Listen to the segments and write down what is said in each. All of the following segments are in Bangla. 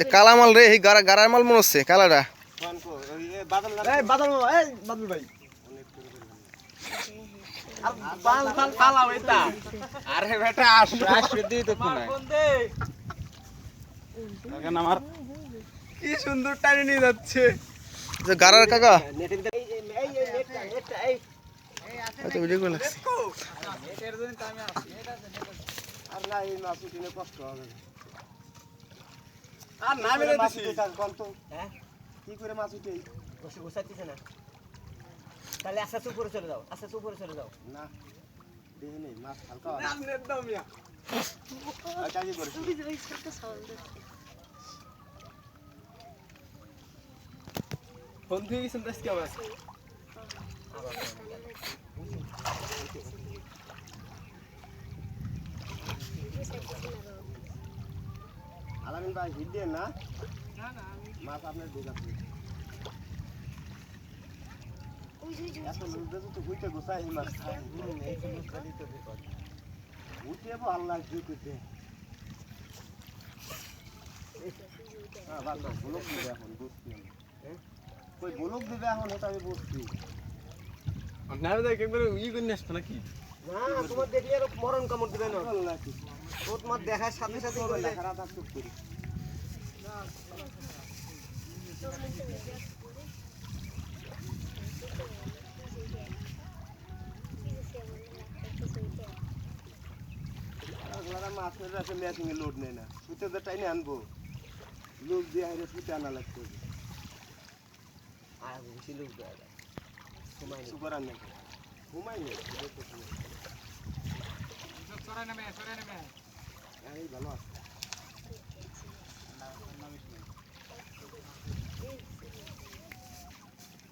এ কালামাল রে এই গারা গারার মাল মনে হচ্ছে কালাটা। আর বেটা আসবে আসবে দিই তো আমার কি সুন্দর টানি নিয়ে যাচ্ছে। যে গারার কাকা। ভিডিও করে লাগছে? আর না এই মাছ উঠিনে কষ্ট হবে। আর না মেরে দিছি। হ্যাঁ? কি করে মাছ উঠে? বসে বসাইতেছে না। তাহলে আস্তে উপরে চলে যাও আস্তে আস্তে উপরে চলে যাও। না দেখি নেই মাছ হালকা নেট দাও মিয়া। কাজে করে ফোন থেকে গেছেন তো আজকে আবার আলামিন ভাই হিট দিয়ে না। মাছ আপনার এত লুজ তো গোসাই মাছ। আল্লাহ হ্যাঁ ব্লক দিবে এখন বুঝছি হ্যাঁ? কই ব্লক দিবে এখন এটা আমি বুঝছি। দেখ একবার ই করে আসতো নাকি? না তোমার দেখলে আর মরণ কামড় দিবে না। ও তোমার দেখার সাথে সাথে চুপ করি ওরা মাছ মেরে রাখে ম্যাচিং এ লোড নেয় না সুতে তো টাইনে আনব লোক দিয়ে আইলে সুতে আনা লাগতো আর বেশি লোক দেওয়া যায় সুপার আনে ঘুমাই নেই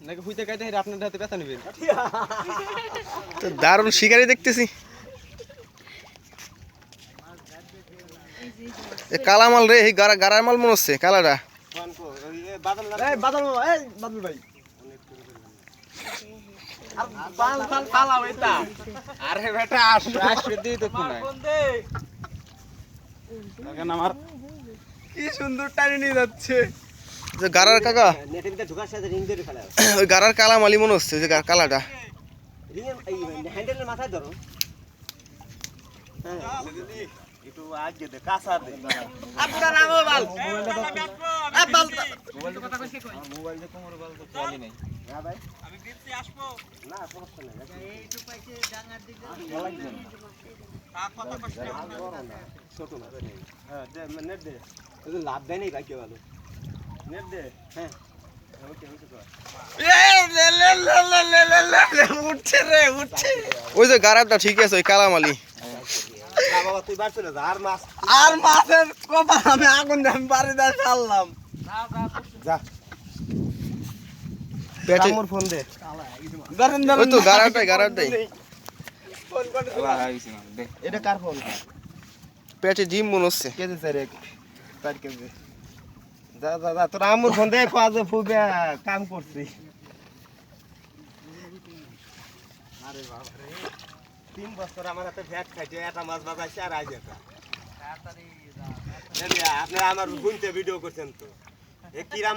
নাকি হুইতে কাইতে আপনার হাতে ব্যথা নেবেন? তো দারুণ শিকারি দেখতেছি। এ কালামাল রে এই গারা গারার মাল মনে হচ্ছে কালাটা। বাদল ভাই। আর বাল বাল পালাও এটা। আরে বেটা আসবে আসবে দিই তো কোনায় এখন আমার কি সুন্দর টানি নিয়ে যাচ্ছে। যে গারার কাকা নেটের ভিতরে ঢোকার সাথে রিং ধরে ফেলা ওই গারার কালামালি মনে হচ্ছে যে কালাটা। রিং হ্যান্ডেলের মাথায় ধরো। হ্যাঁ। একটু আগে দে কাঁচা দে আপনার নাম বাল এ বাল মোবাইল দিয়ে কোমর বাল তো চলি নাই হ্যাঁ ভাই আমি দিচ্ছি আসব না সমস্যা নাই এইটু পাইছে ডাঙ্গার দিকে ছোট না হ্যাঁ দে নেট দে তো লাভ দেয় নাই কাকে ভালো নেট দে হ্যাঁ আমাকে আমাকে কর উঠছে রে উঠছে ওই যে গারাটা ঠিক আছে ওই কালামালি না বাবা তুই বার চলে যা। আর মাছ আর মাছের কপাল আমি আগুন দিয়ে আমি বাড়ি দিয়ে ফেললাম যা। পেটে মোর ফোন দে। ধরেন ওই তো গারাটাই গারাটাই ফোন করে এটা কার ফোন? পেটে ডিম মনে হচ্ছে। যা যা যা তোর আমুর ফোন দে কাজে ফুবে কাম করছি। আরে বাবা রে তিন বছর আমার হাতে ভ্যাট খাইছে একটা মাছ বাজাইছে আর আজ এটা। আপনারা আমার গুনতে ভিডিও করছেন তো। এ কিরাম